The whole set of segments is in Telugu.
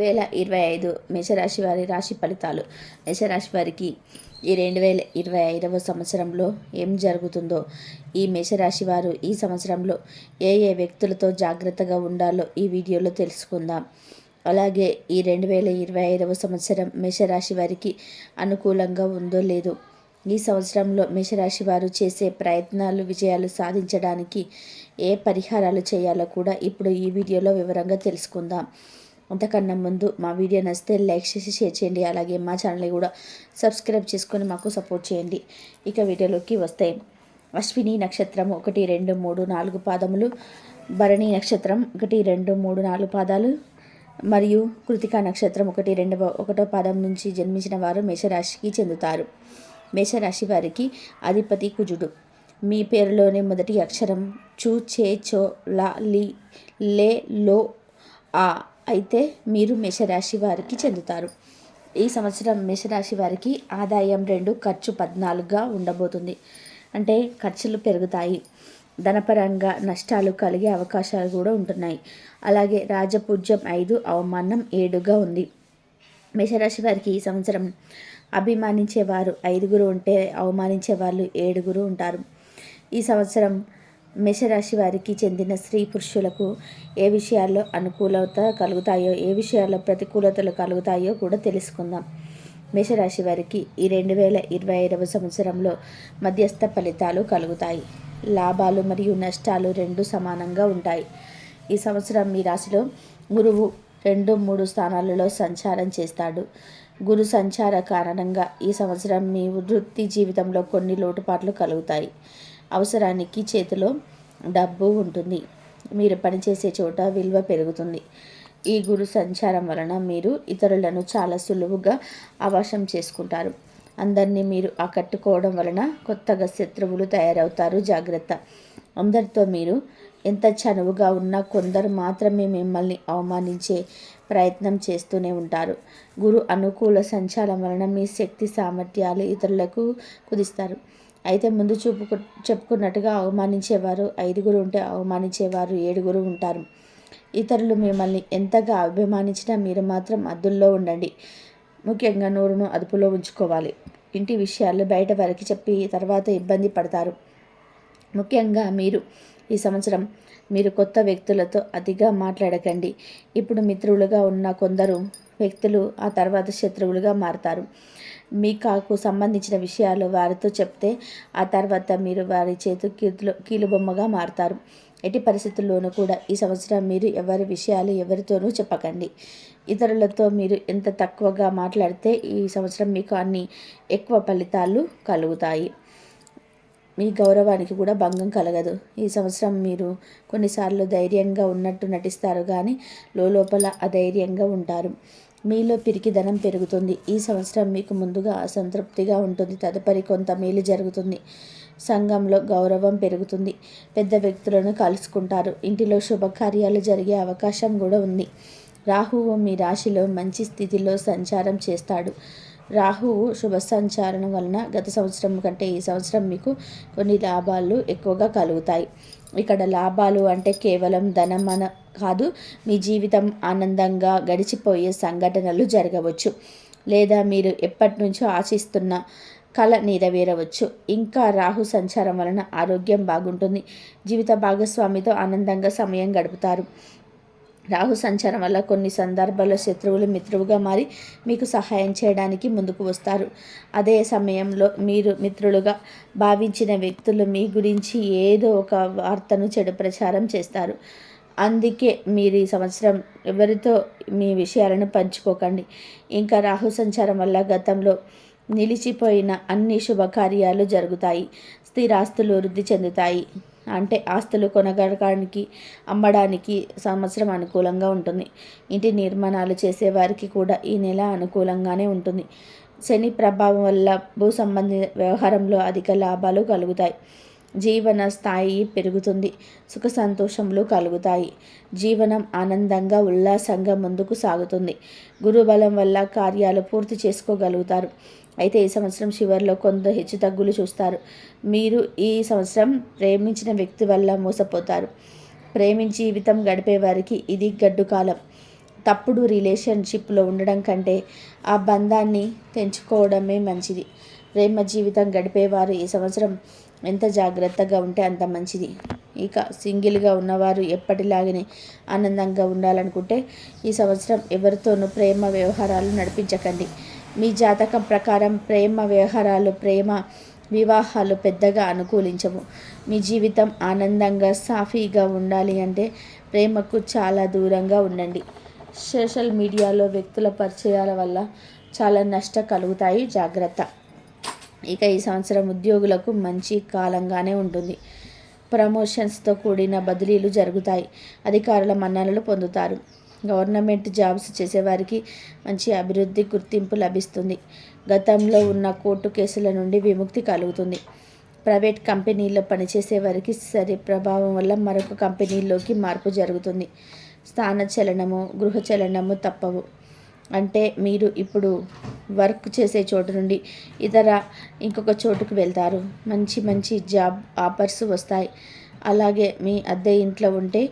వేల ఇరవై ఐదు మేషరాశి వారి రాశి ఫలితాలు. మేషరాశి వారికి ఈ రెండు వేల ఇరవై ఐదవ సంవత్సరంలో ఏం జరుగుతుందో ఈ మేషరాశి వారు ఈ సంవత్సరంలో ఏ ఏ వ్యక్తులతో జాగ్రత్తగా ఉండాలో ఈ వీడియోలో తెలుసుకుందాం. అలాగే ఈ రెండు వేల ఇరవై ఐదవ సంవత్సరం మేషరాశి వారికి అనుకూలంగా ఉందో లేదో ఈ సంవత్సరంలో మేషరాశి వారు చేసే ప్రయత్నాలు విజయాలు సాధించడానికి ఏ పరిహారాలు చేయాలో కూడా ఇప్పుడు ఈ వీడియోలో వివరంగా తెలుసుకుందాం. అంతకన్నా ముందు మా వీడియో నచ్చితే లైక్ చేసి షేర్ చేయండి. అలాగే మా ఛానల్ని కూడా సబ్స్క్రైబ్ చేసుకొని మాకు సపోర్ట్ చేయండి. ఇక వీడియోలోకి వస్తాయి అశ్విని నక్షత్రం ఒకటి రెండు మూడు నాలుగు పాదములు భరణి నక్షత్రం ఒకటి రెండు మూడు నాలుగు పాదాలు మరియు కృతికా నక్షత్రం ఒకటి రెండవ ఒకటో పాదం నుంచి జన్మించిన వారు మేషరాశికి చెందుతారు. మేషరాశి వారికి అధిపతి కుజుడు. మీ పేరులోని మొదటి అక్షరం చూ చే చో లా లి లే లో ఆ. అయితే మీరు మేషరాశి వారికి చెందుతారు. ఈ సంవత్సరం మేషరాశి వారికి ఆదాయం రెండు ఖర్చు పద్నాలుగుగా ఉండబోతుంది. అంటే ఖర్చులు పెరుగుతాయి. ధనపరంగా నష్టాలు కలిగే అవకాశాలు కూడా ఉంటున్నాయి. అలాగే రాజపూజ్యం ఐదు అవమానం ఏడుగా ఉంది. మేషరాశి వారికి ఈ సంవత్సరం అభిమానించేవారు ఐదుగురు ఉంటే అవమానించే వాళ్ళు ఏడుగురు ఉంటారు. ఈ సంవత్సరం మేషరాశి వారికి చెందిన స్త్రీ పురుషులకు ఏ విషయాల్లో అనుకూలత కలుగుతాయో ఏ విషయాల్లో ప్రతికూలతలు కలుగుతాయో కూడా తెలుసుకుందాం. మేషరాశి వారికి ఈ రెండు వేల ఇరవై ఐదవ సంవత్సరంలో మధ్యస్థ ఫలితాలు కలుగుతాయి. లాభాలు మరియు నష్టాలు రెండు సమానంగా ఉంటాయి. ఈ సంవత్సరం మీ రాశిలో గురువు రెండు మూడు స్థానాలలో సంచారం చేస్తాడు. గురు సంచార కారణంగా ఈ సంవత్సరం మీ వృత్తి జీవితంలో కొన్ని లోటుపాట్లు కలుగుతాయి. అవసరానికి చేతిలో డబ్బు ఉంటుంది. మీరు పనిచేసే చోట విలువ పెరుగుతుంది. ఈ గురు సంచారం వలన మీరు ఇతరులను చాలా సులువుగా అవశం చేసుకుంటారు. అందరినీ మీరు ఆకట్టుకోవడం వలన కొత్తగా శత్రువులు తయారవుతారు. జాగ్రత్త. అందరితో మీరు ఎంత చనువుగా ఉన్నా కొందరు మాత్రమే మిమ్మల్ని అవమానించే ప్రయత్నం చేస్తూనే ఉంటారు. గురు అనుకూల సంచారం వలన మీ శక్తి సామర్థ్యాలు ఇతరులకు కుదిస్తారు. అయితే ముందు చూపు చెప్పుకున్నట్టుగా అవమానించేవారు ఐదుగురు ఉంటే అవమానించేవారు ఏడుగురు ఉంటారు. ఇతరులు మిమ్మల్ని ఎంతగా అభిమానించినా మీరు మాత్రం అద్దుల్లో ఉండండి. ముఖ్యంగా నోరును అదుపులో ఉంచుకోవాలి. ఇంటి విషయాలు బయట వారికి చెప్పి తర్వాత ఇబ్బంది పడతారు. ముఖ్యంగా మీరు ఈ సంవత్సరం మీరు కొత్త వ్యక్తులతో అతిగా మాట్లాడకండి. ఇప్పుడు మిత్రులుగా ఉన్న కొందరు వ్యక్తులు ఆ తర్వాత శత్రువులుగా మారతారు. మీకు సంబంధించిన విషయాలు వారితో చెప్తే ఆ తర్వాత మీరు వారి చేతు కీలు కీలుబొమ్మగా మారుతారు. ఎట్టి పరిస్థితుల్లోనూ కూడా ఈ సంవత్సరం మీరు ఎవరి విషయాలు ఎవరితోనూ చెప్పకండి. ఇతరులతో మీరు ఎంత తక్కువగా మాట్లాడితే ఈ సంవత్సరం మీకు అన్ని ఎక్కువ ఫలితాలు కలుగుతాయి. మీ గౌరవానికి కూడా భంగం కలగదు. ఈ సంవత్సరం మీరు కొన్నిసార్లు ధైర్యంగా ఉన్నట్టు నటిస్తారు కానీ లోపల అధైర్యంగా ఉంటారు. మీలో పిరికిదనం పెరుగుతుంది. ఈ సంవత్సరం మీకు ముందుగా అసంతృప్తిగా ఉంటుంది. తదుపరి కొంత మేలు జరుగుతుంది. సంఘంలో గౌరవం పెరుగుతుంది. పెద్ద వ్యక్తులను కలుసుకుంటారు. ఇంటిలో శుభకార్యాలు జరిగే అవకాశం కూడా ఉంది. రాహువు మీ రాశిలో మంచి స్థితిలో సంచారం చేస్తాడు. రాహువు శుభ సంచారం వలన గత సంవత్సరం కంటే ఈ సంవత్సరం మీకు కొన్ని లాభాలు ఎక్కువగా కలుగుతాయి. ఇక్కడ లాభాలు అంటే కేవలం ధనం అన కాదు మీ జీవితం ఆనందంగా గడిచిపోయే సంఘటనలు జరగవచ్చు. లేదా మీరు ఎప్పటి నుంచో ఆశిస్తున్న కళ నెరవేరవచ్చు. ఇంకా రాహు సంచారం వలన ఆరోగ్యం బాగుంటుంది. జీవిత భాగస్వామితో ఆనందంగా సమయం గడుపుతారు. రాహు సంచారం వల్ల కొన్ని సందర్భాల్లో శత్రువులు మిత్రువుగా మారి మీకు సహాయం చేయడానికి ముందుకు వస్తారు. అదే సమయంలో మీరు మిత్రులుగా భావించిన వ్యక్తులు మీ గురించి ఏదో ఒక వార్తను చెడు ప్రచారం చేస్తారు. అందుకే మీరు ఈ సంవత్సరం ఎవరితో మీ విషయాలను పంచుకోకండి. ఇంకా రాహు సంచారం వల్ల గతంలో నిలిచిపోయిన అన్ని శుభకార్యాలు జరుగుతాయి. స్థిరాస్తులు వృద్ధి చెందుతాయి. అంటే ఆస్తులు కొనగడానికి అమ్మడానికి సంవత్సరం అనుకూలంగా ఉంటుంది. ఇంటి నిర్మాణాలు చేసేవారికి కూడా ఈ నెల అనుకూలంగానే ఉంటుంది. శని ప్రభావం వల్ల భూ సంబంధిత వ్యవహారంలో అధిక లాభాలు కలుగుతాయి. జీవన స్థాయి పెరుగుతుంది. సుఖ సంతోషములు కలుగుతాయి. జీవనం ఆనందంగా ఉల్లాసంగా ముందుకు సాగుతుంది. గురుబలం వల్ల కార్యాలు పూర్తి చేసుకోగలుగుతారు. అయితే ఈ సంవత్సరం చివరిలో కొంత హెచ్చు తగ్గులు చూస్తారు. మీరు ఈ సంవత్సరం ప్రేమించిన వ్యక్తి వల్ల మోసపోతారు. ప్రేమించి జీవితం గడిపే వారికి ఇది గడ్డు కాలం. తప్పుడు రిలేషన్షిప్లో ఉండడం కంటే ఆ బంధాన్ని తెంచుకోవడమే మంచిది. ప్రేమ జీవితం గడిపేవారు ఈ సంవత్సరం ఎంత జాగ్రత్తగా ఉంటే అంత మంచిది. ఇక సింగిల్గా ఉన్నవారు ఎప్పటిలాగనే ఆనందంగా ఉండాలనుకుంటే ఈ సంవత్సరం ఎవరితోనూ ప్రేమ వ్యవహారాలు నడిపించకండి. మీ జాతకం ప్రకారం ప్రేమ వ్యవహారాలు ప్రేమ వివాహాలు పెద్దగా అనుకూలించవు. మీ జీవితం ఆనందంగా సాఫీగా ఉండాలి అంటే ప్రేమకు చాలా దూరంగా ఉండండి. సోషల్ మీడియాలో వ్యక్తుల పరిచయాల వల్ల చాలా నష్టం కలుగుతాయి. జాగ్రత్త. ఇక ఈ సంవత్సరం ఉద్యోగులకు మంచి కాలంగానే ఉంటుంది. ప్రమోషన్స్తో కూడిన బదిలీలు జరుగుతాయి. అధికారుల మన్ననలు పొందుతారు. గవర్నమెంట్ జాబ్స్ చేసేవారికి మంచి అభివృద్ధి గుర్తింపు లభిస్తుంది. గతంలో ఉన్న కోర్టు కేసుల నుండి విముక్తి కలుగుతుంది. ప్రైవేట్ కంపెనీల్లో పనిచేసే వారికి సరి ప్రభావం వల్ల మరొక కంపెనీలోకి మార్పు జరుగుతుంది. స్థాన చలనము గృహ చలనము తప్పవు. అంటే మీరు ఇప్పుడు వర్క్ చేసే చోటు నుండి ఇతర ఇంకొక చోటుకు వెళ్తారు. మంచి మంచి జాబ్ ఆఫర్స్ వస్తాయి. అలాగే మీ అద్దె ఇంట్లో ఉంటే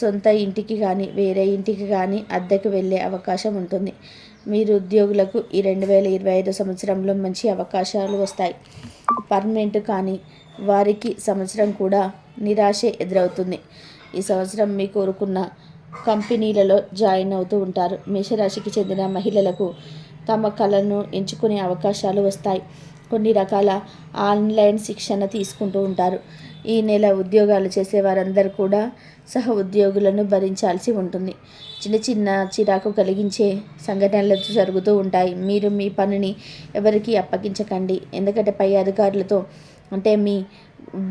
సొంత ఇంటికి కానీ వేరే ఇంటికి కానీ అద్దెకు వెళ్ళే అవకాశం ఉంటుంది. మీరు ఉద్యోగులకు ఈ రెండు వేల ఇరవై ఐదు సంవత్సరంలో మంచి అవకాశాలు వస్తాయి. పర్మనెంట్ కానీ వారికి సంవత్సరం కూడా నిరాశే ఎదురవుతుంది. ఈ సంవత్సరం మీ కోరుకున్న కంపెనీలలో జాయిన్ అవుతూ ఉంటారు. మేషరాశికి చెందిన మహిళలకు తమ కళను ఎంచుకునే అవకాశాలు వస్తాయి. కొన్ని రకాల ఆన్లైన్ శిక్షణ తీసుకుంటూ ఉంటారు. ఈ నెల ఉద్యోగాలు చేసే వారందరూ కూడా సహ ఉద్యోగులను భరించాల్సి ఉంటుంది. చిన్న చిన్న చిరాకు కలిగించే సంఘటనలు జరుగుతూ ఉంటాయి. మీరు మీ పనిని ఎవరికి అప్పగించకండి. ఎందుకంటే పై అధికారులతో అంటే మీ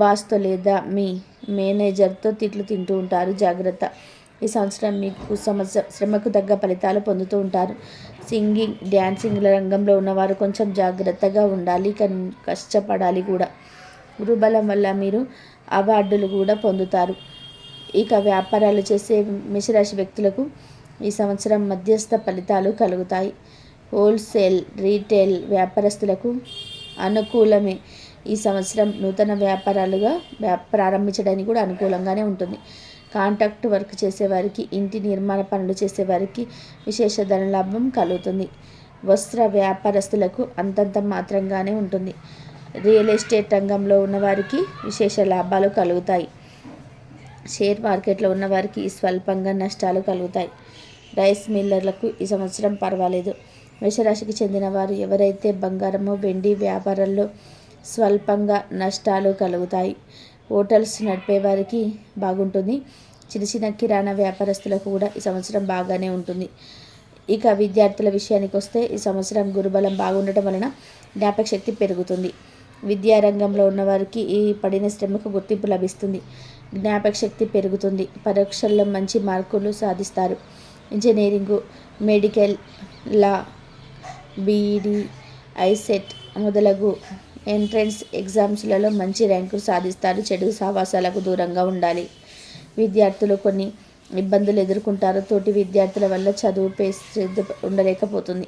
బాస్తో లేదా మీ మేనేజర్తో తిట్లు తింటూ ఉంటారు. జాగ్రత్త. ఈ సంవత్సరం మీకు సమస్య శ్రమకు తగ్గ ఫలితాలు పొందుతూ ఉంటారు. సింగింగ్ డ్యాన్సింగ్ రంగంలో ఉన్నవారు కొంచెం జాగ్రత్తగా ఉండాలి. కష్టపడాలి కూడా. గురుబలం వల్ల మీరు అవార్డులు కూడా పొందుతారు. ఇక వ్యాపారాలు చేసే మిషరాశి వ్యక్తులకు ఈ సంవత్సరం మధ్యస్థ ఫలితాలు కలుగుతాయి. హోల్సేల్ రీటైల్ వ్యాపారస్తులకు అనుకూలమే. ఈ సంవత్సరం నూతన వ్యాపారాలుగా ప్రారంభించడానికి కూడా అనుకూలంగానే ఉంటుంది. కాంట్రాక్ట్ వర్క్ చేసేవారికి ఇంటి నిర్మాణ పనులు చేసేవారికి విశేష ధనలాభం కలుగుతుంది. వస్త్ర వ్యాపారస్తులకు అంతంత మాత్రంగానే ఉంటుంది. రియల్ ఎస్టేట్ రంగంలో ఉన్నవారికి విశేష లాభాలు కలుగుతాయి. షేర్ మార్కెట్లో ఉన్నవారికి స్వల్పంగా నష్టాలు కలుగుతాయి. రైస్ మిల్లర్లకు ఈ సంవత్సరం పర్వాలేదు. మేషరాశికి చెందిన వారు ఎవరైతే బంగారము వెండి వ్యాపారంలో స్వల్పంగా నష్టాలు కలుగుతాయి హోటల్స్ నడిపేవారికి బాగుంటుంది. చిన్న చిన్న కిరాణా వ్యాపారస్తులకు కూడా ఈ సంవత్సరం బాగానే ఉంటుంది. ఇక విద్యార్థుల విషయానికి వస్తే ఈ సంవత్సరం గురుబలం బాగుండటం వలన జ్ఞాపక శక్తి పెరుగుతుంది. విద్యారంగంలో ఉన్నవారికి ఈ పడిన శ్రమకు గుర్తింపు లభిస్తుంది. జ్ఞాపక శక్తి పెరుగుతుంది. పరీక్షల్లో మంచి మార్కులు సాధిస్తారు. Engineering medical law BEd ICET మొదలగు ఎంట్రన్స్ ఎగ్జామ్స్లలో మంచి ర్యాంకులు సాధిస్తారు. చెడు సావాసాలకు దూరంగా ఉండాలి. విద్యార్థులు కొన్ని ఇబ్బందులు ఎదుర్కొంటారు. తోటి విద్యార్థుల వల్ల చదువు శ్రద్ధ ఉండలేకపోతుంది.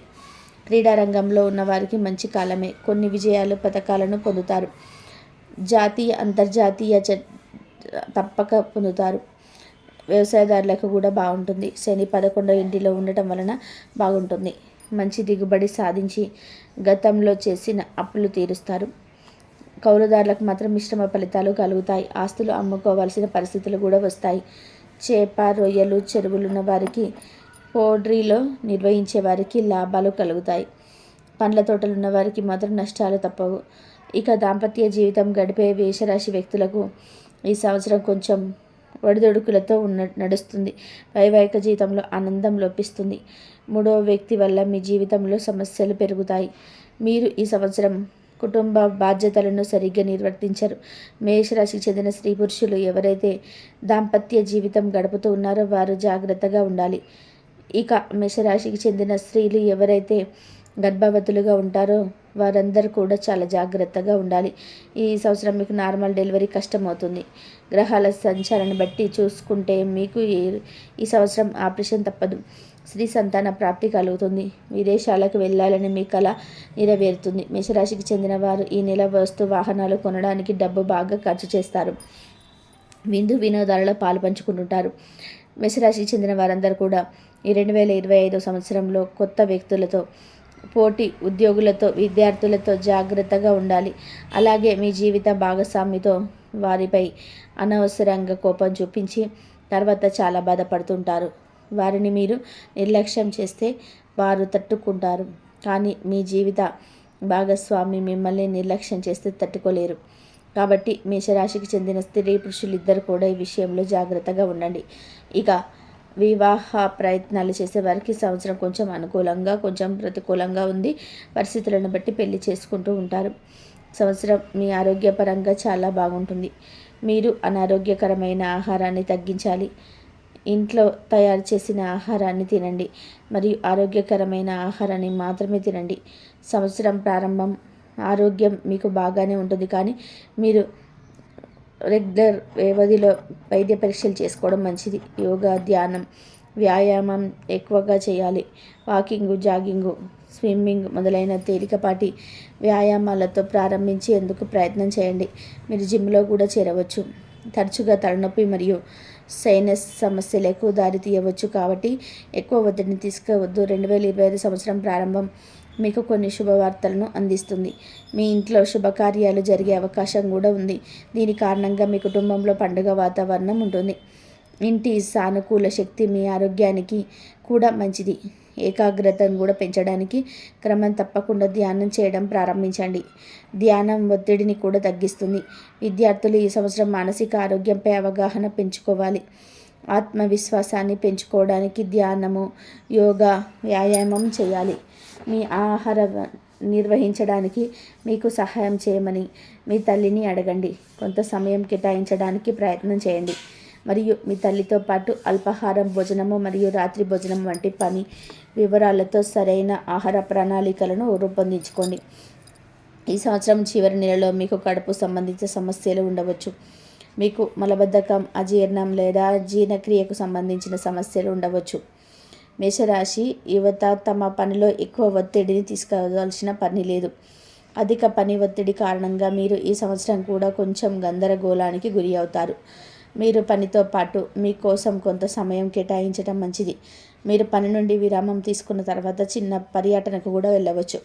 క్రీడారంగంలో ఉన్నవారికి మంచి కాలమే. కొన్ని విజయాలు పథకాలను పొందుతారు. జాతీయ అంతర్జాతీయ తప్పక పొందుతారు. వ్యవసాయదారులకు కూడా బాగుంటుంది. శని పదకొండో ఇంటిలో ఉండటం వలన బాగుంటుంది. మంచి దిగుబడి సాధించి గతంలో చేసిన అప్పులు తీరుస్తారు. కౌలుదారులకు మాత్రం మిశ్రమ ఫలితాలు కలుగుతాయి. ఆస్తులు అమ్ముకోవాల్సిన పరిస్థితులు కూడా వస్తాయి. చేప రొయ్యలు చెరువులున్న వారికి పోడ్రీలో నిర్వహించే వారికి లాభాలు కలుగుతాయి. పండ్ల తోటలు ఉన్న వారికి మాత్రం నష్టాలు తప్పవు. ఇక దాంపత్య జీవితం గడిపే వేషరాశి వ్యక్తులకు ఈ సంవత్సరం కొంచెం ఒడిదొడుకులతో ఉన్న నడుస్తుంది. వైవాహిక జీవితంలో ఆనందం లోపిస్తుంది. మూడో వ్యక్తి వల్ల మీ జీవితంలో సమస్యలు పెరుగుతాయి. మీరు ఈ సంవత్సరం కుటుంబ బాధ్యతలను సరిగ్గా నిర్వర్తించరు. మేషరాశికి చెందిన స్త్రీ పురుషులు ఎవరైతే దాంపత్య జీవితం గడుపుతూ ఉన్నారో వారు జాగ్రత్తగా ఉండాలి. ఇక మేషరాశికి చెందిన స్త్రీలు ఎవరైతే గర్భవతులుగా ఉంటారో వారందరూ కూడా చాలా జాగ్రత్తగా ఉండాలి. ఈ సంవత్సరం మీకు నార్మల్ డెలివరీ కష్టమవుతుంది. గ్రహాల సంచారాన్ని బట్టి చూసుకుంటే మీకు ఈ సంవత్సరం ఆపరేషన్ తప్పదు. స్త్రీ సంతాన ప్రాప్తి కలుగుతుంది. విదేశాలకు వెళ్ళాలని మీ కళ నెరవేరుతుంది. మేషరాశికి చెందిన వారు ఈ నెల వస్తు వాహనాలు కొనడానికి డబ్బు బాగా ఖర్చు చేస్తారు. విందు వినోదాలలో పాలు పంచుకుంటుంటారు మేషరాశికి చెందిన వారందరూ కూడా ఈ రెండు వేల ఇరవై ఐదో సంవత్సరంలో కొత్త వ్యక్తులతో పోటీ ఉద్యోగులతో విద్యార్థులతో జాగ్రత్తగా ఉండాలి. అలాగే మీ జీవిత భాగస్వామితో వారిపై అనవసరంగా కోపం చూపించి తర్వాత చాలా బాధపడుతుంటారు. వారిని మీరు నిర్లక్ష్యం చేస్తే వారు తట్టుకుంటారు. కానీ మీ జీవిత భాగస్వామి మిమ్మల్ని నిర్లక్ష్యం చేస్తే తట్టుకోలేరు. కాబట్టి మేషరాశికి చెందిన స్త్రీ పురుషులు ఇద్దరు కూడా ఈ విషయంలో జాగ్రత్తగా ఉండండి. ఇక వివాహ ప్రయత్నాలు చేసే వారికి సంవత్సరం కొంచెం అనుకూలంగా కొంచెం ప్రతికూలంగా ఉంది. పరిస్థితులను బట్టి పెళ్ళి చేసుకుంటూ ఉంటారు. సంవత్సరం మీ ఆరోగ్యపరంగా చాలా బాగుంటుంది. మీరు అనారోగ్యకరమైన ఆహారాన్ని తగ్గించాలి. ఇంట్లో తయారు చేసిన ఆహారాన్ని తినండి. మరియు ఆరోగ్యకరమైన ఆహారాన్ని మాత్రమే తినండి. సంవత్సరం ప్రారంభం ఆరోగ్యం మీకు బాగానే ఉంటుంది. కానీ మీరు రెగ్యులర్ వ్యవధిలో వైద్య పరీక్షలు చేసుకోవడం మంచిది. యోగా ధ్యానం వ్యాయామం ఎక్కువగా చేయాలి. వాకింగ్ జాగింగు స్విమ్మింగ్ మొదలైన తేలికపాటి వ్యాయామాలతో ప్రారంభించేందుకు ప్రయత్నం చేయండి. మీరు జిమ్లో కూడా చేరవచ్చు. తరచుగా తలనొప్పి మరియు సైనస్ సమస్యలకు దారి తీయవచ్చు కాబట్టి ఎక్కువ ఒత్తిడిని తీసుకోవద్దు. రెండు వేల ఇరవై ఐదు సంవత్సరం ప్రారంభం మీకు కొన్ని శుభవార్తలను అందిస్తుంది. మీ ఇంట్లో శుభకార్యాలు జరిగే అవకాశం కూడా ఉంది. దీని కారణంగా మీ కుటుంబంలో పండుగ వాతావరణం ఉంటుంది. ఇంటి సానుకూల శక్తి మీ ఆరోగ్యానికి కూడా మంచిది. ఏకాగ్రతను కూడా పెంచడానికి క్రమం తప్పకుండా ధ్యానం చేయడం ప్రారంభించండి. ధ్యానం ఒత్తిడిని కూడా తగ్గిస్తుంది. విద్యార్థులు ఈ సంవత్సరం మానసిక ఆరోగ్యంపై అవగాహన పెంచుకోవాలి. ఆత్మవిశ్వాసాన్ని పెంచుకోవడానికి ధ్యానము యోగా వ్యాయామం చేయాలి. మీ ఆహార నిర్వహించడానికి మీకు సహాయం చేయమని మీ తల్లిని అడగండి. కొంత సమయం కేటాయించడానికి ప్రయత్నం చేయండి. మరియు మీ తల్లితో పాటు అల్పాహారం భోజనము మరియు రాత్రి భోజనం వంటి పని వివరాలతో సరైన ఆహార ప్రణాళికలను రూపొందించుకోండి. ఈ సంవత్సరం చివరి నెలలో మీకు కడుపు సంబంధించిన సమస్యలు ఉండవచ్చు. మీకు మలబద్ధకం అజీర్ణం లేదా జీర్ణక్రియకు సంబంధించిన సమస్యలు ఉండవచ్చు. మేషరాశి యువత తమ పనిలో ఎక్కువ ఒత్తిడిని తీసుకోవాల్సిన పని లేదు. అధిక పని ఒత్తిడి కారణంగా మీరు ఈ సంవత్సరం కూడా కొంచెం గందరగోళానికి గురి అవుతారు. మీరు పనితో పాటు మీకోసం కొంత సమయం కేటాయించడం మంచిది. మీరు పని నుండి విరామం తీసుకున్న తర్వాత చిన్న పర్యటనకు కూడా వెళ్ళవచ్చు.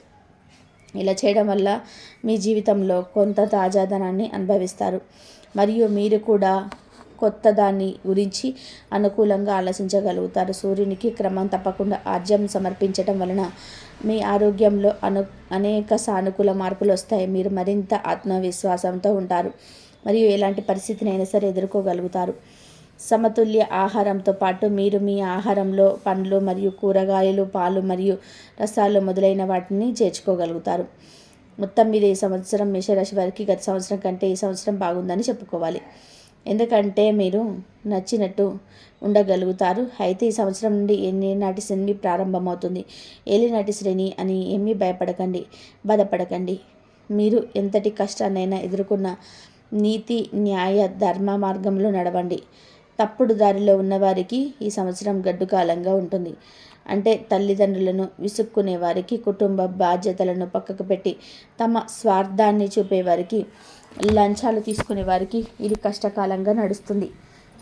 ఇలా చేయడం వల్ల మీ జీవితంలో కొంత తాజాదనాన్ని అనుభవిస్తారు. మరియు మీరు కూడా కొత్త దాని గురించి అనుకూలంగా ఆలోచించగలుగుతారు. సూర్యునికి క్రమం తప్పకుండా ఆర్జ్యం సమర్పించటం వలన మీ ఆరోగ్యంలో అను అనేక సానుకూల మార్పులు వస్తాయి. మీరు మరింత ఆత్మవిశ్వాసంతో ఉంటారు మరియు ఎలాంటి పరిస్థితినైనా సరే ఎదుర్కోగలుగుతారు. సమతుల్య ఆహారంతో పాటు మీరు మీ ఆహారంలో పండ్లు మరియు కూరగాయలు పాలు మరియు రసాలు మొదలైన వాటిని చేర్చుకోగలుగుతారు. మొత్తం మీద ఈ సంవత్సరం మేషరాశి వారికి గత సంవత్సరం కంటే ఈ సంవత్సరం బాగుందని చెప్పుకోవాలి. ఎందుకంటే మీరు నచ్చినట్టు ఉండగలుగుతారు. అయితే ఈ సంవత్సరం నుండి ఎన్ని నాటి శ్రేణి ప్రారంభమవుతుంది. ఏలినాటి శ్రేణి అని ఏమీ భయపడకండి బాధపడకండి. మీరు ఎంతటి కష్టాన్నైనా ఎదుర్కొన్న నీతి న్యాయ ధర్మ మార్గంలో నడవండి. తప్పుడు దారిలో ఉన్నవారికి ఈ సంవత్సరం గడ్డు కాలంగా ఉంటుంది. అంటే తల్లిదండ్రులను విసుక్కునే వారికి కుటుంబ బాధ్యతలను పక్కకు పెట్టి తమ స్వార్థాన్ని చూపేవారికి లంచాలు తీసుకునే వారికి ఇది కష్టకాలంగా నడుస్తుంది.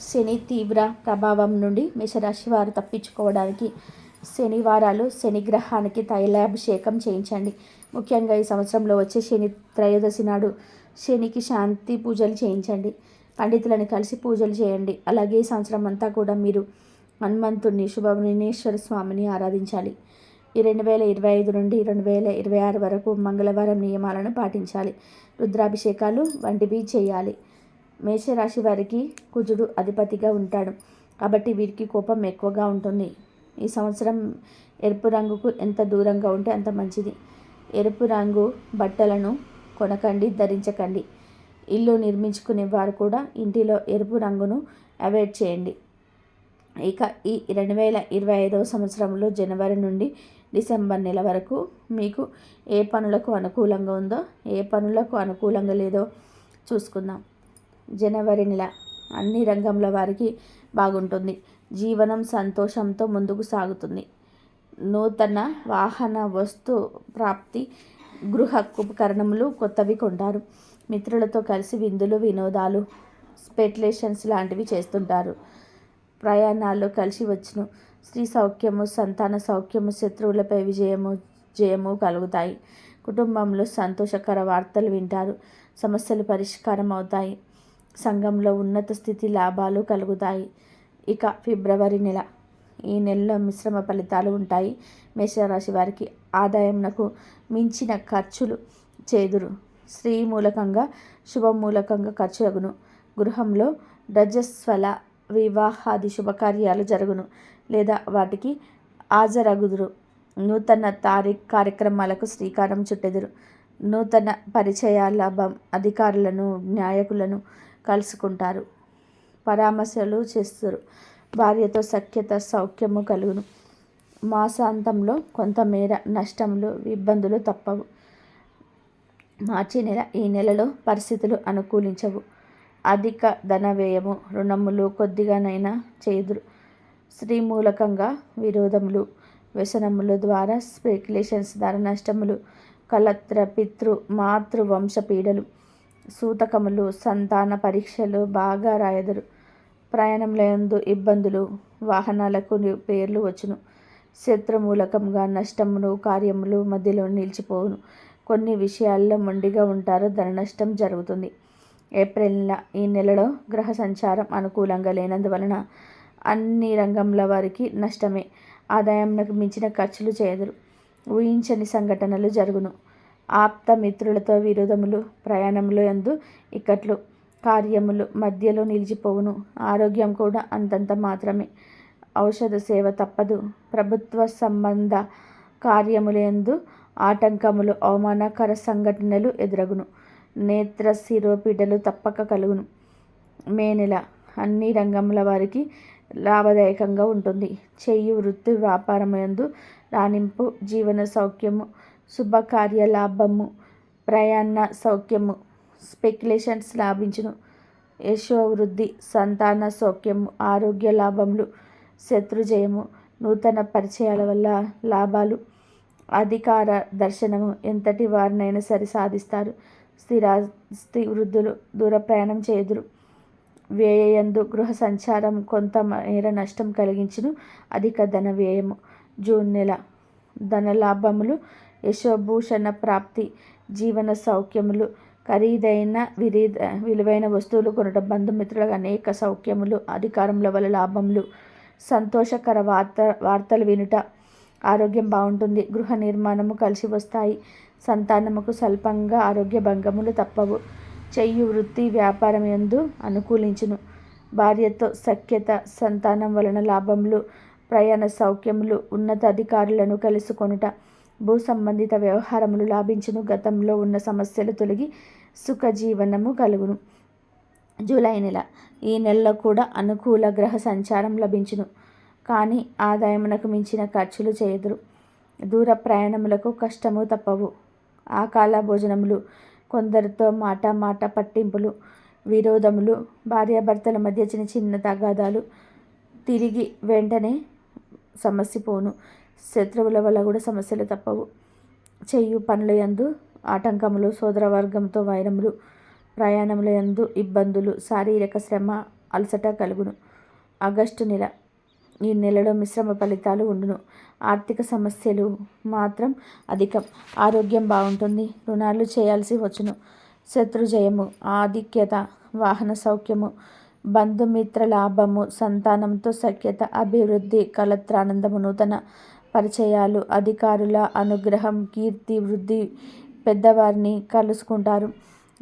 శని తీవ్ర ప్రభావం నుండి మేషరాశి వారు తప్పించుకోవడానికి శనివారాలు శనిగ్రహానికి తైలాభిషేకం చేయించండి. ముఖ్యంగా ఈ సంవత్సరంలో వచ్చే శని త్రయోదశి నాడు శనికి శాంతి పూజలు చేయించండి. పండితులను కలిసి పూజలు చేయండి. అలాగే ఈ సంవత్సరం అంతా కూడా మీరు హనుమంతుడిని శుభమునేశ్వర స్వామిని ఆరాధించాలి. ఈ రెండు వేల ఇరవై ఐదు నుండి రెండు వేల ఇరవై ఆరు వరకు మంగళవారం నియమాలను పాటించాలి. రుద్రాభిషేకాలు వంటివి చేయాలి. మేషరాశి వారికి కుజుడు అధిపతిగా ఉంటాడు. కాబట్టి వీరికి కోపం ఎక్కువగా ఉంటుంది. ఈ సంవత్సరం ఎరుపు రంగుకు ఎంత దూరంగా ఉంటే అంత మంచిది. ఎరుపు రంగు బట్టలను కొనకండి ధరించకండి. ఇల్లు నిర్మించుకునే వారు కూడా ఇంటిలో ఎరుపు రంగును అవాయిడ్ చేయండి. ఇక ఈ రెండు వేల ఇరవై ఐదవ సంవత్సరంలో జనవరి నుండి డిసెంబర్ నెల వరకు మీకు ఏ పనులకు అనుకూలంగా ఉందో ఏ పనులకు అనుకూలంగా లేదో చూసుకుందాం. జనవరి నెల అన్ని రంగంలో వారికి బాగుంటుంది. జీవనం సంతోషంతో ముందుకు సాగుతుంది. నూతన వాహన వస్తు ప్రాప్తి గృహ ఉపకరణములు కొత్తవి కొంటారు. మిత్రులతో కలిసి విందులు వినోదాలు స్పెక్యులేషన్స్ లాంటివి చేస్తుంటారు. ప్రయాణాల్లో కలిసి వచ్చును. స్త్రీ సౌఖ్యము సంతాన సౌఖ్యము శత్రువులపై విజయము జయము కలుగుతాయి. కుటుంబంలో సంతోషకర వార్తలు వింటారు. సమస్యలు పరిష్కారం అవుతాయి సంఘంలో ఉన్నత స్థితి లాభాలు కలుగుతాయి. ఇక ఫిబ్రవరి నెల. ఈ నెలలో మిశ్రమ ఫలితాలు ఉంటాయి. మేషరాశి వారికి ఆదాయంనకు మించిన ఖర్చులు చేదురు. స్త్రీ మూలకంగా శుభమూలకంగా ఖర్చు అగును గృహంలో రజస్వల వివాహాది శుభకార్యాలు జరుగును. లేదా వాటికి హాజరగుదురు. నూతన తారీఖ్ కార్యక్రమాలకు శ్రీకారం చుట్టెదురు. నూతన పరిచయాల బ అధికారులను నాయకులను కలుసుకుంటారు. పరామర్శలు చేస్తారు. భార్యతో సఖ్యత సౌఖ్యము కలుగును. మాసాంతంలో కొంతమేర నష్టములు ఇబ్బందులు తప్పవు. మార్చి నెల ఈ నెలలో పరిస్థితులు అనుకూలించవు. అధిక ధన వ్యయము రుణములు కొద్దిగానైనా చేదురు స్త్రీ మూలకంగా విరోధములు వ్యసనముల ద్వారా స్పెక్యులేషన్స్ ధర నష్టములు కలత్ర పితృ మాతృ వంశపీడలు సూతకములు సంతాన పరీక్షలు బాగా రాయదురు. ప్రయాణంలో ఇబ్బందులు వాహనాలకు పేర్లు వచ్చును. శత్రుమూలకంగా నష్టములు కార్యములు మధ్యలో నిలిచిపోవును. కొన్ని విషయాల్లో మొండిగా ఉంటారు ధన నష్టం జరుగుతుంది. ఏప్రిల్ నెల ఈ నెలలో గ్రహ సంచారం అనుకూలంగా లేనందువలన అన్ని రంగంల వారికి నష్టమే. ఆదాయంకు మించిన ఖర్చులు చేయదురు. ఊహించని సంఘటనలు జరుగును. ఆప్త మిత్రులతో విరోధములు ప్రయాణములు ఎందు ఇక్కట్లు కార్యములు మధ్యలో నిలిచిపోవును. ఆరోగ్యం కూడా అంతంత మాత్రమే. ఔషధ సేవ తప్పదు. ప్రభుత్వ సంబంధ కార్యములందు ఆటంకములు అవమానకర సంఘటనలు ఎదురగును. నేత్ర శిరోపీడలు తప్పక కలుగును. మే నెల అన్ని రంగముల వారికి లాభదాయకంగా ఉంటుంది. చెయ్యి వృత్తి వ్యాపారమందు రాణింపు జీవన సౌఖ్యము శుభకార్య లాభము ప్రయాణ సౌఖ్యము స్పెక్యులేషన్స్ లాభించును. యశోవృద్ధి సంతాన సౌఖ్యము ఆరోగ్య లాభములు శత్రుజయము నూతన పరిచయాల వల్ల లాభాలు అధికార దర్శనము ఎంతటి వారినైనా సరే సాధిస్తారు. స్థిరాస్తి వృద్ధులు దూర ప్రయాణం చేయదురు. వ్యయందు గృహ సంచారం కొంత మేర నష్టం కలిగించను. అధిక ధన వ్యయము. జూన్ నెల. ధన లాభములు యశోభూషణ ప్రాప్తి జీవన సౌఖ్యములు ఖరీదైన విరీద విలువైన వస్తువులు కొనడం బంధుమిత్రులకు అనేక సౌఖ్యములు అధికారముల వల్ల లాభములు. సంతోషకర వార్త వార్తలు వినుట. ఆరోగ్యం బాగుంటుంది. గృహ నిర్మాణము కలిసి వస్తాయి. సంతానముకు స్వల్పంగా ఆరోగ్య భంగములు తప్పవు. చెయ్యి వృత్తి వ్యాపారం ఎందు అనుకూలించును. భార్యతో సఖ్యత సంతానం వలన లాభములు ప్రయాణ సౌఖ్యములు ఉన్నత అధికారులను కలుసుకొనుట భూ సంబంధిత వ్యవహారములు లాభించును. గతంలో ఉన్న సమస్యలు తొలగి సుఖజీవనము కలుగును. జూలై నెల ఈ నెలలో కూడా అనుకూల గ్రహ సంచారం లభించును. కానీ ఆదాయమునకు మించిన ఖర్చులు చేయదురు. దూర ప్రయాణములకు కష్టము తప్పవు. ఆకాల భోజనములు కొందరితో మాట మాట పట్టింపులు విరోధములు భార్యాభర్తల మధ్య చిన్న చిన్న తగాదాలు. తిరిగి వెంటనే సమస్య పోను. శత్రువుల వల్ల కూడా సమస్యలు తప్పవు. చెయ్యు పనుల యందు ఆటంకములు సోదరవర్గంతో వైరములు ప్రయాణముల యందు ఇబ్బందులు శారీరక శ్రమ అలసట కలుగును. ఆగస్టు నెల ఈ నెలలో మిశ్రమ ఫలితాలు ఉండును. ఆర్థిక సమస్యలు మాత్రం అధికం. ఆరోగ్యం బాగుంటుంది. రుణాలు చేయాల్సి వచ్చును. శత్రుజయము ఆధిక్యత వాహన సౌఖ్యము బంధుమిత్ర లాభము సంతానంతో సఖ్యత అభివృద్ధి కలత్రానందము నూతన పరిచయాలు అధికారుల అనుగ్రహం కీర్తి వృద్ధి పెద్దవారిని కలుసుకుంటారు.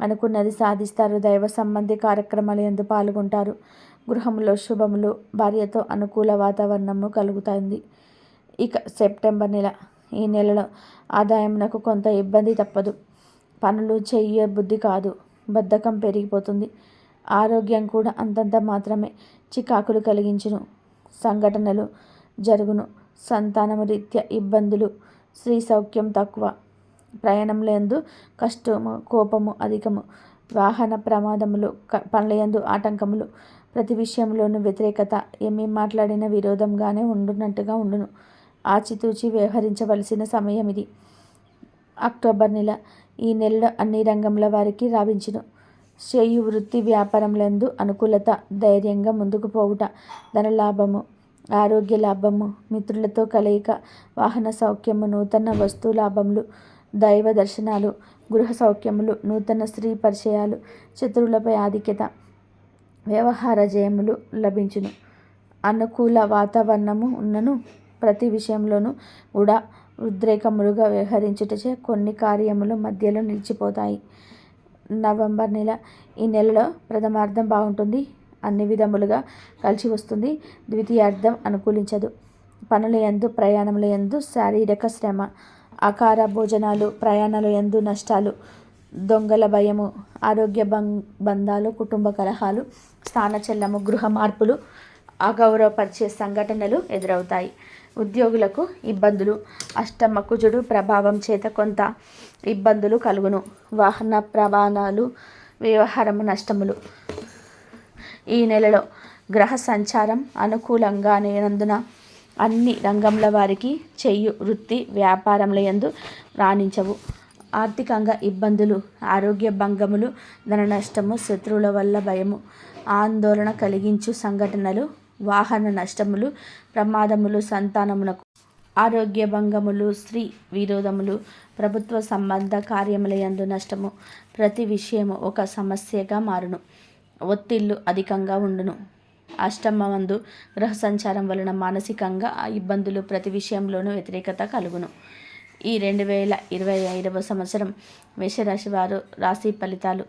అనుకున్నది సాధిస్తారు. దైవ సంబంధి కార్యక్రమాలు ఎందు పాల్గొంటారు. గృహంలో శుభములు భార్యతో అనుకూల వాతావరణము కలుగుతుంది ఇక సెప్టెంబర్ నెల. ఈ నెలలో ఆదాయమునకు కొంత ఇబ్బంది తప్పదు. పనులు చెయ్య బుద్ధి కాదు. బద్ధకం పెరిగిపోతుంది. ఆరోగ్యం కూడా అంతంత మాత్రమే చికాకులు కలిగించును. సంఘటనలు జరుగును. సంతానము రీత్యా ఇబ్బందులు స్త్రీ సౌఖ్యం తక్కువ. ప్రయాణంలందు కష్టము కోపము అధికము. వాహన ప్రమాదములు పనుల పనులందు ఆటంకములు. ప్రతి విషయంలోనూ వ్యతిరేకత. ఏమి మాట్లాడిన విరోధంగానే ఉండునట్టుగా ఉండును. ఆచితూచి వ్యవహరించవలసిన సమయం ఇది అక్టోబర్ నెల. ఈ నెలలో అన్ని రంగముల వారికి రావించును చేయు వృత్తి వ్యాపారములందు అనుకూలత ధైర్యంగా ముందుకు పోవుట. ధనలాభము ఆరోగ్య లాభము మిత్రులతో కలయిక వాహన సౌఖ్యము నూతన వస్తు లాభములు. దైవ దర్శనాలు గృహ సౌఖ్యములు నూతన స్త్రీ పరిచయాలు శత్రువులపై ఆధిక్యత వ్యవహార జయములు లభించును. అనుకూల వాతావరణము ఉన్నను ప్రతి విషయంలోనూ కూడా ఉద్రేకములుగా వ్యవహరించుటచే కొన్ని కార్యములు మధ్యలో నిలిచిపోతాయి. నవంబర్ నెల ఈ నెలలో ప్రథమార్థం బాగుంటుంది. అన్ని విధములుగా కలిసి వస్తుంది. ద్వితీయార్థం అనుకూలించదు. పనుల యందు ప్రయాణముల యందు శారీరక శ్రమ ఆకార భోజనాలు ప్రయాణాలు ఎందు నష్టాలు దొంగల భయము ఆరోగ్య బం బంధాలు కుటుంబ కలహాలు స్థానచలనము గృహ మార్పులు అగౌరవపరిచే సంఘటనలు ఎదురవుతాయి. ఉద్యోగులకు ఇబ్బందులు అష్టమ కుజుడు ప్రభావం చేత కొంత ఇబ్బందులు కలుగును. వాహన ప్రమాణాలు వ్యవహారము నష్టములు. ఈ నెలలో గ్రహ సంచారం అనుకూలంగా లేనందున అన్ని రంగంల వారికి చెయ్యు వృత్తి వ్యాపారముల యందు రాణించవు. ఆర్థికంగా ఇబ్బందులు ఆరోగ్య భంగములు ధన నష్టము శత్రువుల వల్ల భయము ఆందోళన కలిగించు సంఘటనలు వాహన నష్టములు ప్రమాదములు సంతానమునకు ఆరోగ్య భంగములు స్త్రీ విరోధములు ప్రభుత్వ సంబంధ కార్యముల యందు నష్టము ప్రతి విషయము ఒక సమస్యగా మారును. ఒత్తిళ్ళు అధికంగా ఉండును. అష్టమందు గ్రహ సంచారం వలన మానసికంగా ఆ ఇబ్బందులు ప్రతి విషయంలోనూ వ్యతిరేకత కలుగును. ఈ రెండు వేల ఇరవై ఐదవ సంవత్సరం మేషరాశి వారు రాశి ఫలితాలు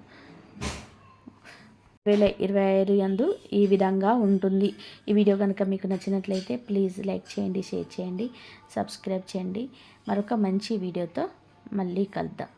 వేల ఇరవై ఐదు యందు ఈ విధంగా ఉంటుంది. ఈ వీడియో కనుక మీకు నచ్చినట్లయితే ప్లీజ్ లైక్ చేయండి షేర్ చేయండి సబ్స్క్రైబ్ చేయండి. మరొక మంచి వీడియోతో మళ్ళీ కలుద్దాం.